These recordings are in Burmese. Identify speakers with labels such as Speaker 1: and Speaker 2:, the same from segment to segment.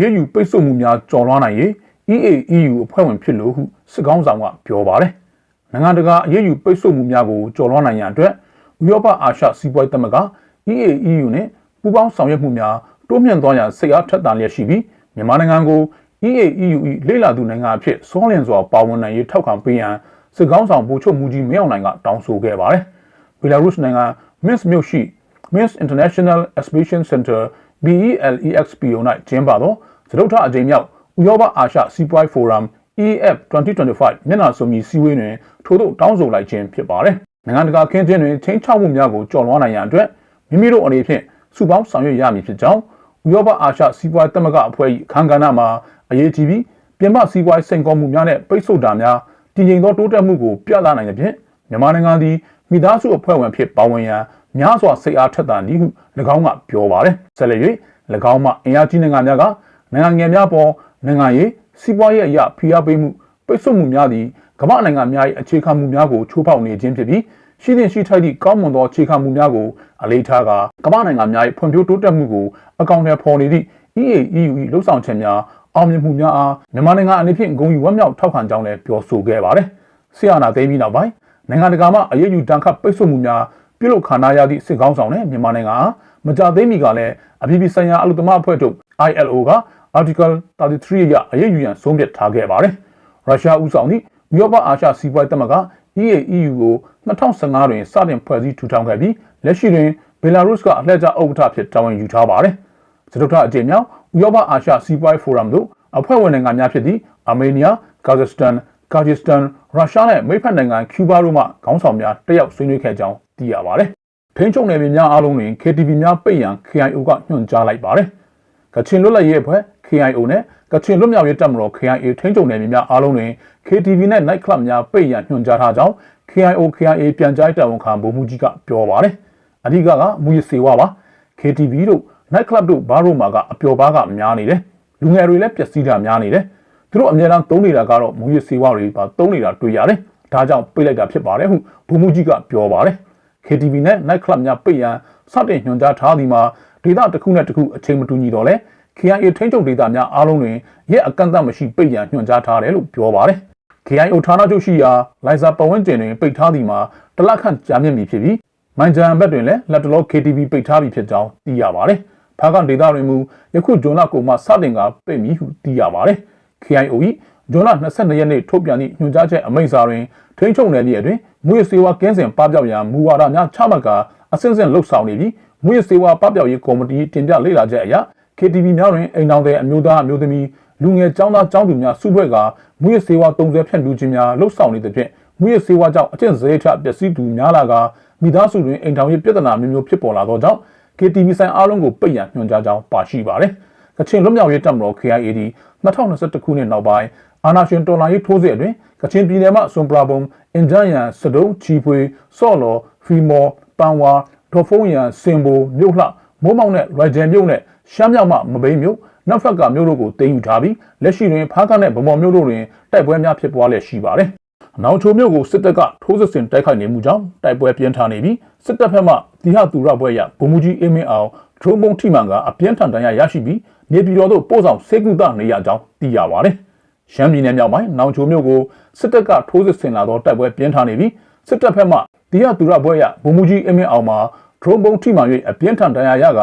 Speaker 1: ရေးယူပိတ်ဆို့မှုများကြော်လွှားနိုင်ရေး EAEU အဖွဲ့ဝင်ဖြစ်လို့ဟုစစ်ကောင်းဆောင်ကပြောပါတယ်။နိုင်ငံတကာအရေးယူပိတ်ဆို့မှုများကိုကြော်လွှားနိုင်ရန်အတွက်ဥရောပအာရှစီးပွားရေးသမဂ္ဂ EAEU နဲ့ပူးပေါင်းဆောင်ရွက်မှုများတိုးမြင့်သွားရန်စိတ်အားထက်သန်လျက်ရှိပြီးမြန်မာနိုင်ငံကို EAEU ၏လေ့လာသူနိုင်ငံအဖြစ်စောလင်စွာပါဝင်နိုင်ရေးထောက်ခံပေးရန်စစ်ကောင်းဆောင်ဗိုလ်ချုပ်မူကြီးမင်းအောင်လှိုင်ကတောင်းဆိုခဲ့ပါတယ်။ဘီလာရုစ်နိုင်ငံ Minsk မြို့ရှိ Minsk International Exhibition Center BELEXPO ၌ကျင်းပသောသဒုထအကြိမ်မြောက်ဥရောပအာရှစီးပွားရေးဖိုရမ် EF 2025မျက်နှာစုံညီစည်းဝေးတွင်ထို့သို့တောင်းဆိုလိုက်ခြင်းဖြစ်ပါတယ်။နိုင်ငံတကာခင်းကျင်းတွင်ချင်းချောက်မှုများကိုကြော်လွှားနိုင်ရန်အတွက်မိမိတို့အနေဖြင့်စုပေါင်းဆောင်ရွက်ရမည်ဖြစ်ကြောင်းဥရောပအာရှစီးပွားရေးသမဂ္ဂအဖွဲ့၏အခမ်းကဏ္ဍမှာအရေးကြီးပြီးပြင်ပစီးပွားရေးစိန်ခေါ်မှုများနဲ့ပိတ်ဆို့တာများတည်ငြိမ်သောတိုးတက်မှုကိုပြသနိုင်တဲ့ဖြင့်မြန်မာနိုင်ငံသည်မိသားစုအဖွဲ့ဝင်ဖြစ်ပါဝင်ရန် များစွာစိတ်အားထက်သန်သည်ဟု၎င်းကပြောပါတယ်ဆက်လက်၍၎င်းမှအင်အားကြီးနိုင်ငံများကနိုင်ငံငယ်များပေါ်နိုင်ငံရေးစီးပွားရေးအရာဖိအားပေးမှုပိတ်ဆို့မှုများသည်ကမ္ဘာနိုင်ငံများ၏အခြေခံမှုများကိုချိုးဖောက်နေခြင်းဖြစ်ပြီးရှိသင့်ရှိထိုက်သည့်ကောင်းမွန်သောအခြေခံမှုများကိုအလေးထားကာကမ္ဘာနိုင်ငံများ၏ဖွံ့ဖြိုးတိုးတက်မှုကိုအကောင့်ထဲပေါ်နေသည့် EAEU ၏လှုပ်ဆောင်ချက်များအောင်မြင်မှုများအားမြန်မာနိုင်ငံအနေဖြင့်ဂုဏ်ယူဝမ်းမြောက်ထောက်ခံကြောင်းလည်းပြောဆိုခဲ့ပါတယ်။ဆီယနာသိမ်းပြီးနောက်ပိုင်းနိုင်ငံတကာမှအရေးယူတန်ခတ်ပိတ်ဆို့မှုများ ပြုလုပ်ခါနာရသည့်စစ်ကောင်းဆောင်နဲ့မြန်မာနိုင်ငံအားမကြသေးမီကလည်းအပြည်ပြည်ဆိုင်ရာအလုပ်သမားအဖွဲ့ချုပ် ILO က Article 33အရအရေးယူရန်ဆုံးဖြတ်ထားခဲ့ပါတယ်။ရုရှားဦးဆောင်သည့်ဥရောပအာရှစီးပွားရေးသမဂ္ဂ EAEU ကို2015တွင်စတင်ဖွဲ့စည်းထူထောင်ခဲ့ပြီးလက်ရှိတွင်ဘယ်လာရုစ်ကအလှည့်ကျဥက္ကဋ္ဌဖြစ်တာဝန်ယူထားပါတယ်။စတုထအကြိမ်မြောက်ဥရောပအာရှစီးပွားရေးဖိုရမ်သို့အဖွဲ့ဝင်နိုင်ငံများဖြစ်သည့်အာမေးနီးယား၊ကာဇက်စတန်၊ကာဂျစ်စတန်၊ရုရှားနဲ့မိတ်ဖက်နိုင်ငံကျူးဘားတို့မှခေါင်းဆောင်များတက်ရောက်ဆွေးနွေးခဲ့ကြောင်း သိရပါတယ်။ထိန်းချုပ်နယ်မြေများအားလုံးတွင် KTV များပိတ်ရန် KIO ကညွှန်ကြားလိုက်ပါတယ်။ကချင်လွတ်လပ်ရေးအဖွဲ့ KIO နဲ့ကချင်လွတ်မြောက်ရေးတပ်မတော် KIA ထိန်းချုပ်နယ်မြေများအားလုံးတွင် KTV နဲ့ night club များပိတ်ရန်ညွှန်ကြားထားကြောင်း KIO KIA ပြန်ကြားတာဝန်ခံဗိုလ်မှူးကြီးကပြောပါတယ်။အဓိကကမူရစေဝါပါ KTV တို့ night club တို့ဘားတို့မှာကအပျော်ပါးကများနေတယ်။လူငယ်တွေလည်းပျက်စီးတာများနေတယ်။သူတို့အများအားသုံးနေတာကတော့မူရစေဝါတွေပါသုံးနေတာတွေ့ရတယ်။ဒါကြောင့်ပိတ်လိုက်တာဖြစ်ပါတယ်ဟုဗိုလ်မှူးကြီးကပြောပါတယ်။ KTV နဲ့ night club များပိတ်ရန်စတင်ညွှန်ကြားထားသည်မှာဒေသတစ်ခုနဲ့တစ်ခုအချိန်မတူညီတော့လဲ KIA ထိန်းချုပ်ဒေသများအားလုံးတွင်ရက်အကန့်အသတ်မရှိပိတ်ရန်ညွှန်ကြားထားတယ်လို့ပြောပါတယ်။ KIO ဌာနချုပ်ရှိရာလိုင်ဇာပဝန်းကျင်တွင်ပိတ်ထားသည်မှာတလခန့်ကြာမြင့်ပြီဖြစ်ပြီးမိုင်ဂျန်ဘက်တွင်လည်းလက်တလော KTV ပိတ်ထားပြီဖြစ်ကြောင်းသိရပါတယ်။ဖားကန်ဒေသတွင်မူယခုဂျွန်လကိုမှစတင်ကပိတ်မည်ဟုသိရပါတယ်။ KIO ၏ ဂျွန်လ22ရက်နေ့ထုတ်ပြန်သည့်ညွှန်ကြားချက်အမိန့်စာတွင်ထိန်းချုပ်နယ်မြေအတွင်းမူရစေဝါကင်းစင်ပပျောက်ရန်မူဝါဒများချမှတ်ကာအစဉ်စဉ်လှုပ်ဆောင်နေပြီးမူရစေဝါပပျောက်ရေးကော်မတီတင်ပြလေ့လာချက်အရ KTV များတွင်အိမ်တော်တဲ့အမျိုးသားအမျိုးသမီးလူငယ်ចောင်းသားចောင်းသူများစုဖွဲ့ကမူရစေဝါတုံးဆွဲဖြန့်လူခြင်းများလှုပ်ဆောင်နေတဲ့ဖြင့်မူရစေဝါကြောင့်အကျင့်စရိတ်ထပျက်စီးသူများလာကမိသားစုတွင်အိမ်ထောင်ရေးပြဿနာမျိုးမျိုးဖြစ်ပေါ်လာသောကြောင့် KTV ဆိုင်အားလုံးကိုပိတ်ရန်ညွှန်ကြားကြောင်းပါရှိပါတယ်။ ကချင်လွတ်မြောက်ရေးတပ်မတော် KIAD 2021ခုနှစ်နောက်ပိုင်းအာနာရှင်တော်လှန်ရေးထိုးစစ်အတွင်းကချင်ပြည်နယ်မှစွန်ပရာဘုံအင်ဂျန်ယန်စတုံးချီဖွေဆော့လော်ဖီမော်ပန်ဝါဒေါ်ဖုံးရန်စင်ဘိုမြို့လှမိုးမောင်နဲ့ရိုက်ဂျန်မြို့နဲ့ရှမ်းမြောက်မှမပိန်းမြို့နောက်ဖက်ကမြို့တို့ကိုတင်ယူထားပြီးလက်ရှိတွင်ဖားကနဲ့ဗမော်မြို့တို့တွင်တိုက်ပွဲများဖြစ်ပွားလျက်ရှိပါတယ်။နောင်ချိုမြို့ကိုစစ်တပ်ကထိုးစစ်ဆင်တိုက်ခိုက်နေမှုကြောင့်တိုက်ပွဲပြင်းထန်နေပြီးစစ်တပ်ဘက်မှဒီဟာသူရပွဲရဗိုလ်မှူးကြီးအင်းမင်းအောင်ဒရုန်းပုံထိမှန်ကအပြင်းထန်ဒဏ်ရာရရှိပြီး နေပြည်တော်သို့ပို့ဆောင်ဆေးကုသနေရကြောင်းသိရပါတယ်။ရှမ်းပြည်နယ်မြောက်ပိုင်းနောင်ချိုမြို့ကိုစစ်တပ်ကထိုးစစ်ဆင်လာသောတိုက်ပွဲပြင်းထန်နေပြီးစစ်တပ်ဘက်မှဒီဟာသူရပွဲရဗိုလ်မှူးကြီးအင်းမင်းအောင်မှာဒရုန်းပုံထိမှန်၍အပြင်းထန်ဒဏ်ရာရက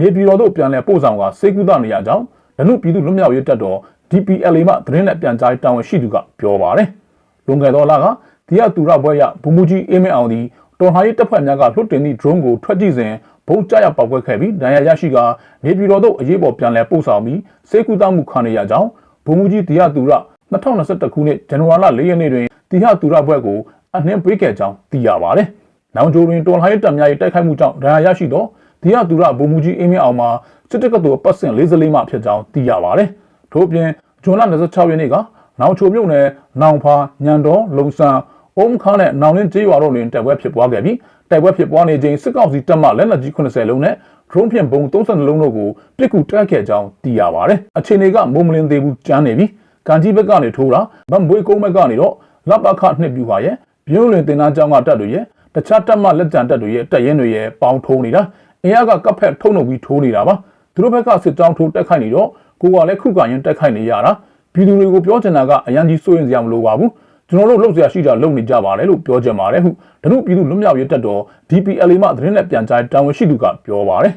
Speaker 1: နေပြည်တော်သို့ပြန်လည်ပို့ဆောင်ကစေကူတာနေရကြောင်းဒနုပြည်သူလွတ်မြောက်ရေးတပ်တော် DPLA မှသတင်းနဲ့ပြန်ကြားတာဝန်ရှိသူကပြောပါတယ်။လွန်ခဲ့သောလကဒီရတူရဘွဲရဘူမူကြီးအေးမင်းအောင်သည်တော်ဟာရေးတပ်ဖွဲ့များကလွှတ်တင်သည့် drone ကိုထွက်ကြည့်စဉ် ဘုံကျရောက်ပောက်ကွက်ခဲ့ပြီးဒဏ်ရာရရှိကနေပြည်တော်သို့အရေးပေါ်ပြန်လည်ပို့ဆောင်ပြီးစေကူတာမှုခံရကြောင်းဘူမူကြီးဒီရတူရ2021ခုနှစ်ဇန်နဝါရီလ4ရက်နေ့တွင်ဒီရတူရဘွဲကိုအနှင်းပေးခဲ့ကြောင်းသိရပါတယ်။နောင်ဂျိုတွင်တော်လှန်ရေးတပ်များ၏တိုက်ခိုက်မှုကြောင့်ဒဏ်ရာရရှိသောဒီရသူရဗိုလ်မှူးကြီးအင်းမြင့်အောင်မှာစစ်တပ်ကတော်ပတ်စင်44မှဖြစ်ကြောင်းသိရပါတယ်။ထို့ပြင်ဇွန်လ26ရက်နေ့ကနောင်ချိုမြို့နယ်နောင်ဖာညံတော်လုံဆန်အုံးခါနဲ့နောင်လင်းကျေးရွာတို့တွင်တိုက်ပွဲဖြစ်ပွားခဲ့ပြီး တိုက်ပွဲဖြစ်ပွားနေချိန်စစ်ကောင်စီတပ်မှလက်နက်ကြီး80လုံးနဲ့ drone ဖြင့်ဘုံ32လုံးတို့ကိုပစ်ကူတက်ခဲ့ကြောင်းသိရပါတယ်။အခြေအနေကမုံမလင်းသေးဘူးကျန်းနေပြီးကန်ကြီးဘက်ကနေထိုးတာဗတ်မွေးကုန်းဘက်ကနေတော့လက်ပခနှစ်ပြူပါရဲ့ပြင်းလွင်တင်သားကြောင်းကတက်တွေရဲ့တခြားတက်မှလက်ကြံတက်တွေရဲ့တက်ရင်တွေရဲ့ပေါင်းထုံးနေတာအင်အားကကပ်ဖက်ထုံနှုတ်ပြီးထိုးနေတာပါဒသူတို့ဘက်ကစစ်ကြောင်းထိုးတက်ခိုက်နေတော့ကိုကလည်းခုခံရင်တက်ခိုက်နေရတာပြည်သူတွေကိုပြောချင်တာကအရန်ကြီးစိုးရင်စရာမလိုပါဘူး ကျွန်တော်တို့လုပ်စရာရှိတာလုပ်နေကြပါတယ်လို့ပြောကြပါတယ်ဟုဒနုပြည်သူလွတ်မြောက်ရေးတပ်တော် DPLA မှသတင်းနဲ့ပြန်ကြားတာဝန်ရှိသူကပြောပါတယ်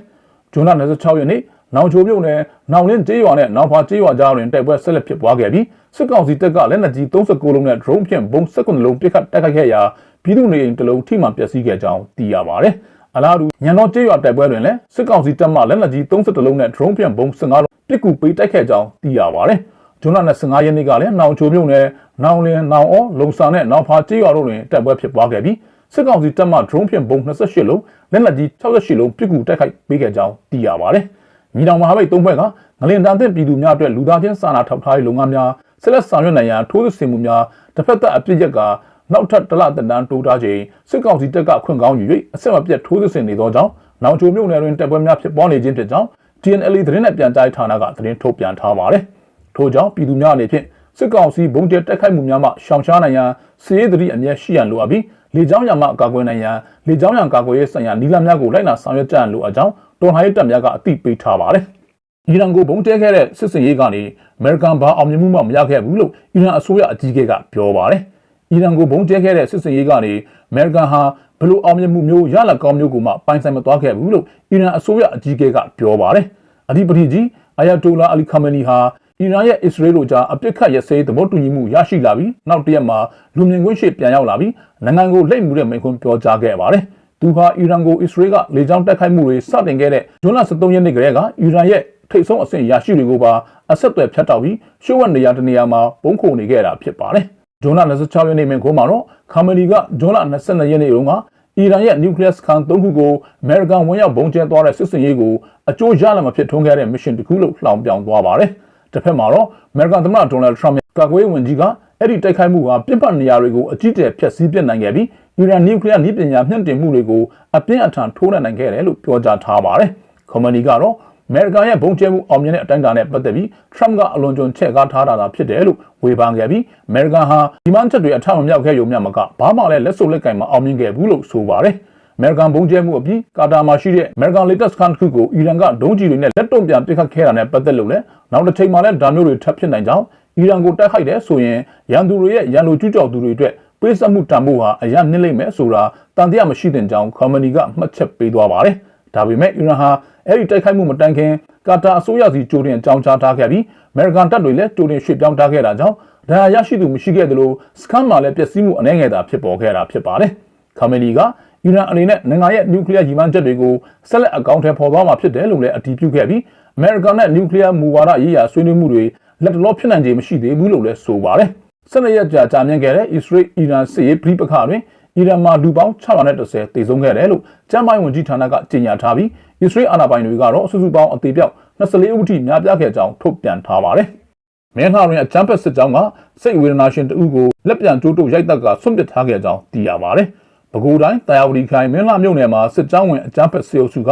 Speaker 1: ဂျွန်လ26ရက်နေ့နောင်ချိုမြို့နယ်နောင်လင်းကျေးရွာနဲ့နောင်ဖာကျေးရွာကြားတွင်တိုက်ပွဲဆက်လက်ဖြစ်ပွားခဲ့ပြီးစစ်ကောင်စီတပ်ကလက်နက်ကြီး39လုံးနဲ့ drone ဖြင့်ဘုံ19လုံးပစ်ခတ်တိုက်ခိုက်ခဲ့ရာပြည်သူနေအိမ်တစ်လုံးထိမှန်ပျက်စီးခဲ့ကြောင်းသိရပါတယ်။အလားတူညံတော်ကျေးရွာတိုက်ပွဲတွင်လည်းစစ်ကောင်စီတပ်မှလက်နက်ကြီး32လုံးနဲ့ drone ဖြင့်ဘုံ15လုံးပစ်ကူပေးတိုက်ခဲ့ကြောင်းသိရပါတယ်။ ဂျွန်လ25ရက်နေ့ကလည်းနောင်ချိုမြို့နယ်နောင်လင်းနောင်အောလုံဆာနဲ့နောင်ဖာကျေးရွာတို့တွင်တိုက်ပွဲဖြစ်ပွားခဲ့ပြီးစစ်ကောင်စီတပ်မှ drone ဖြင့်ဘုံ28လုံးလက်နက်ကြီး68လုံးပစ်ကူတိုက်ခိုက်ပေးခဲ့ကြောင်းသိရပါတယ်။ညီတော်မဟာမိတ်သုံးဘက်ကငလင်တန်တဲ့ပြည်သူများအတွက်လူသားချင်းစာနာထောက်ထားရေးလုပ်ငန်းများဆက်လက်ဆောင်ရွက်နိုင်ရန်ထိုးစစ်ဆင်မှုများတစ်ဖက်သက်အပြစ်ရက်ကနောက်ထပ်တလတန်တန်းတိုးထားခြင်းစစ်ကောင်စီတပ်ကခွင့်ကောင်းယူ၍အဆက်မပြတ်ထိုးစစ်ဆင်နေသောကြောင့်နောင်ချိုမြို့နယ်တွင်တပ်ပွဲများဖြစ်ပွားနေခြင်းဖြစ်ကြောင်း TNL သတင်းနဲ့ပြန်ကြားဌာနကသတင်းထုတ်ပြန်ထားပါတယ်။ ထို့ကြောင့်ပြည်သူများအနေဖြင့်စစ်ကောင်စီဘုံကျဲတက်ခိုက်မှုများမှရှောင်ရှားနိုင်ရန်စီးရေးသတိအမြဲရှိရန်လိုအပ်ပြီးလေကြောင်းရံမှကာကွယ်နိုင်ရန်လေကြောင်းရံကာကွယ်ရေးဆိုင်ရာနီလာများကိုလိုက်နာဆောင်ရွက်ကြရန်လိုအပ်ကြောင်းတော်လှန်ရေးတပ်များကအသိပေးထားပါတယ်။အီရန်ကိုဘုံတဲခဲ့တဲ့စစ်စင်ရေးကနေအမေရိကန်ဘာအောင်မြင်မှုမှမရခဲ့ဘူးလို့အီရန်အစိုးရအကြီးအကဲကပြောပါတယ်။အီရန်ကိုဘုံတဲခဲ့တဲ့စစ်စင်ရေးကနေအမေရိကန်ဟာဘလို့အောင်မြင်မှုမျိုးရလကောင်းမျိုးကိုမှပိုင်ဆိုင်မသွားခဲ့ဘူးလို့အီရန်အစိုးရအကြီးအကဲကပြောပါတယ်။အဓိပတိကြီးအာယာတိုလာအလီခါမနီဟာ အီရန်ရဲ့အစ္စရေးတို့ကြားအပြစ်ခတ်ရစဲသဘောတူညီမှုရရှိလာပြီးနောက်တရက်မှာလူမြင်ကွင်းရှိပြန်ရောက်လာပြီးနိုင်ငံကိုလိမ့်မှုတဲ့မိန့်ခွန်းပြောကြားခဲ့ပါတယ်။သူဟာအီရန်ကိုအစ္စရေးကလေကြောင်းတိုက်ခိုက်မှုတွေစတင်ခဲ့တဲ့ဇွန်လ23ရက်နေ့ကတည်းကအီရန်ရဲ့ထိပ်ဆုံးအဆင့်ရရှိတွေကိုပါအဆက်အသွယ်ဖြတ်တောက်ပြီးရှုပ်ဝက်နေရာတနေရာမှာပုံခုနေခဲ့တာဖြစ်ပါတယ်။ဂျွန်လ26ရက်နေ့မိန့်ခွန်းမှာတော့ခါမနီကဂျွန်လ22ရက်နေ့တုန်းကအီရန်ရဲ့နျူကလ িয়াস ခံ၃ခုကိုအမေရိကန်ဝန်ရောက်ဘုံကျဲသွားတဲ့စစ်စင်ရေးကိုအကျိုးရလမဖြစ်ထွန်းခဲ့တဲ့မစ်ရှင်တစ်ခုလို့လှောင်ပြောင်သွားပါတယ်။ တစ်ဖက်မှာတော့အမေရိကန်သမ္မတဒေါ်နယ်ထရမ့်ရဲ့ကာကွယ်ရေးဝန်ကြီးကအဲ့ဒီတိုက်ခိုက်မှုဟာပြစ်ပတ်နေရာတွေကိုအကြီးအကျယ်ဖျက်ဆီးပစ်နိုင်ခဲ့ပြီးအီရန်နျူကလ িয়াস နည်းပညာမြင့်တင်မှုတွေကိုအပြင်းအထန်ထိုးနှက်နိုင်ခဲ့တယ်လို့ပြောကြားထားပါတယ်။ကွန်မနီကတော့အမေရိကန်ရဲ့ဘုံကျဲမှုအောင်မြင်တဲ့အတိုင်းအတာနဲ့ပတ်သက်ပြီးထရမ့်ကအလွန်ကျွံချက်ကားထားတာသာဖြစ်တယ်လို့ဝေဖန်ခဲ့ပြီးအမေရိကန်ဟာဒီမန်ချက်တွေအထောက်အမြောက်ခဲ့ရုံမျှမကဘာမှလည်းလက်စုပ်လက်ကင်မအောင်မြင်ခဲ့ဘူးလို့ဆိုပါတယ်။ အမေရိကန်ဘုံကျဲမှုအပြီးကာတာမှာရှိတဲ့ American Latest Gun တစ်ခုကိုအီရန်ကဒုံးကျည်တွေနဲ့လက်တုံ့ပြန်ပစ်ခတ်ခဲ့တာနဲ့ပတ်သက်လို့လည်းနောက်တစ်ချိန်မှာလည်းဒါမျိုးတွေထပ်ဖြစ်နိုင်ကြောင်းအီရန်ကိုတိုက်ခိုက်တဲ့ဆိုရင်ရန်သူတွေရဲ့ရန်လိုကျူးကျော်သူတွေအတွက်ပေးဆက်မှုတန်ဖိုးဟာအရန်နစ်လိမ့်မယ်ဆိုတာတန်တရားမရှိတဲ့ကြောင်းကွန်မနီကမှတ်ချက်ပေးသွားပါတယ်။ဒါပေမဲ့အီရန်ဟာအဲ့ဒီတိုက်ခိုက်မှုမတိုင်ခင်ကာတာအစိုးရစီကြိုတင်အကြောင်းကြားထားခဲ့ပြီးအမေရိကန်တပ်တွေလည်းကြိုတင်ရွှေ့ပြောင်းထားခဲ့တာကြောင့်ဒါရရှိသူမရှိခဲ့သလိုစကန်မှာလည်းပျက်စီးမှုအနည်းငယ်သာဖြစ်ပေါ်ခဲ့တာဖြစ်ပါတယ်။ကွန်မနီက အီရန်အနေနဲ့နိုင်ငံရဲ့နျူကလ িয়ার ရည်မှန်းချက်တွေကိုဆက်လက်အကောင့်ထဲပေါ်သွားမှာဖြစ်တယ်လို့လည်းအတည်ပြုခဲ့ပြီးအမေရိကန်နဲ့နျူကလ িয়ার မူဝါဒရေးရာဆွေးနွေးမှုတွေလက်တလောဖြစ်နိုင်ခြေမရှိသေးဘူးလို့လည်းဆိုပါတယ်။ဆက်လက်ရကြာကြာမြင့်ခဲ့တဲ့အစ္စရေးအီရန်စစ်ရေးပြည်ပခါတွင်အီရန်မှာလူပေါင်း630တေဆုံးခဲ့တယ်လို့ကျန်းမာရေးဝန်ကြီးဌာနကကြေညာထားပြီးအစ္စရေးအာဏာပိုင်တွေကတော့စုစုပေါင်းအသေးပြောက်24ဦးထိများပြားခဲ့ကြောင်းထုတ်ပြန်ထားပါတယ်။မင်းလှတွင်အချမ်းဖက်စစ်ကြောင်းကစိတ်ဝေဒနာရှင်တဦးကိုလက်ပြန်ကျိုးတုပ်ရိုက်တက်ကဆွန့်ပစ်ထားခဲ့ကြောင်းသိရပါတယ်။ ပဲခူးတိုင်းတာယာဝတီခိုင်မင်းလှမြို့နယ်မှာစစ်ကြောင်းဝင်အချမ်းဖက်စေအုပ်စုက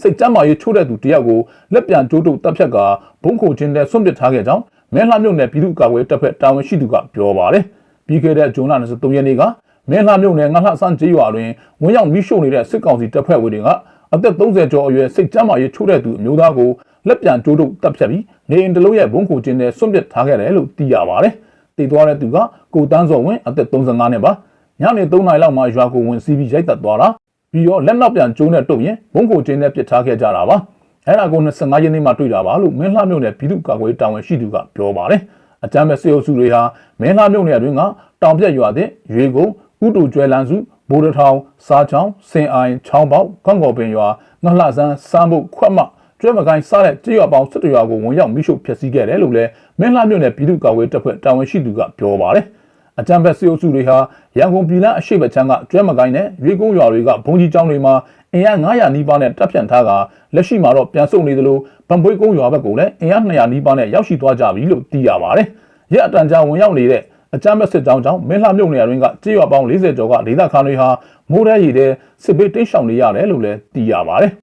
Speaker 1: စိတ်ကြမ်းမာရေးချိုးတဲ့သူတယောက်ကိုလက်ပြန်ကျိုးတုပ်တပ်ဖြတ်ကဘုံခုချင်းနဲ့ဆွန့်ပစ်ထားခဲ့ကြောင်းမင်းလှမြို့နယ်ပြည်သူ့ကာကွယ်တပ်ဖက်တာဝန်ရှိသူကပြောပါတယ်။ပြီးခဲ့တဲ့ဇွန်လ23ရက်နေ့ကမင်းလှမြို့နယ်ငလှဆန်းကျေးရွာတွင်ဝင်းရောက်မိရှို့နေတဲ့စစ်ကောင်စီတပ်ဖွဲ့ဝင်တွေကအသက်30ကျော်အရွယ်စိတ်ကြမ်းမာရေးချိုးတဲ့သူအမျိုးသားကိုလက်ပြန်ကျိုးတုပ်တပ်ဖြတ်ပြီးနေအိမ်တစ်လုံးရဲ့ဘုံခုချင်းနဲ့ဆွန့်ပစ်ထားခဲ့တယ်လို့သိရပါတယ်။တည်သွားတဲ့သူကကိုတန်းစော်ဝင်းအသက်35နှစ်ပါ ညနေ3နာရီလောက်မှရွာကိုဝင်စီးပြီးရိုက်တက်သွားတာပြီးတော့လက်နောက်ပြန်ကျိုးနဲ့တုပ်ရင်ဘုံခုချင်းနဲ့ပစ်ထားခဲ့ကြတာပါ။အဲ့ဒါကို25ရက်နေ့မှတွေ့တာပါလို့မင်းလှမြို့နယ်ပြည်သူ့ကာကွယ်တာဝန်ရှိသူကပြောပါတယ်။အကြမ်းမဲ့စေအုပ်စုတွေဟာမင်းလှမြို့နယ်အတွင်းကတောင်ပြက်ရွာတဲ့ရွေကုန်းဥတူကျွဲလန်းစုဘိုးတထောင်စားချောင်းစင်အိုင်ချောင်းပေါက်ကောင်းကော်ပင်ရွာငလှဆန်းစမ်းဖို့ခွက်မကျွဲမကိုင်းစားတဲ့ကြေးရွာပေါင်း၁၁ရွာကိုဝင်ရောက်မိရှုဖျက်ဆီးခဲ့တယ်လို့လည်းမင်းလှမြို့နယ်ပြည်သူ့ကာကွယ်တပ်ဖွဲ့တာဝန်ရှိသူကပြောပါတယ်။ အကြံဖက်စေအုပ်စုတွေဟာရန်ကုန်ပြည်လအရှိတ်ချမ်းကကျွဲမကိုင်းနဲ့ရွေကုန်းရွာတွေကဘုံကြီးကျောင်းတွေမှာအင်အား900နီးပါးနဲ့တပ်ဖြန့်ထားကလက်ရှိမှာတော့ပြန်ဆုတ်နေသလိုဗံပွေးကုန်းရွာဘက်ကိုလည်းအင်အား200နီးပါးနဲ့ရောက်ရှိသွားကြပြီလို့သိရပါတယ်။ရက်အတန်ကြာဝင်ရောက်နေတဲ့အကြမ်းဖက်စစ်ကြောင်းကြောင့်မင်းလှမြုပ်နေရာတွင်ကကြေးရွာပေါင်း40ကျော်ကဒေသခံတွေဟာမိုးရဲရည်တဲ့စစ်ဘေးတိတ်ရှောင်နေရတယ်လို့လည်းသိရပါတယ်။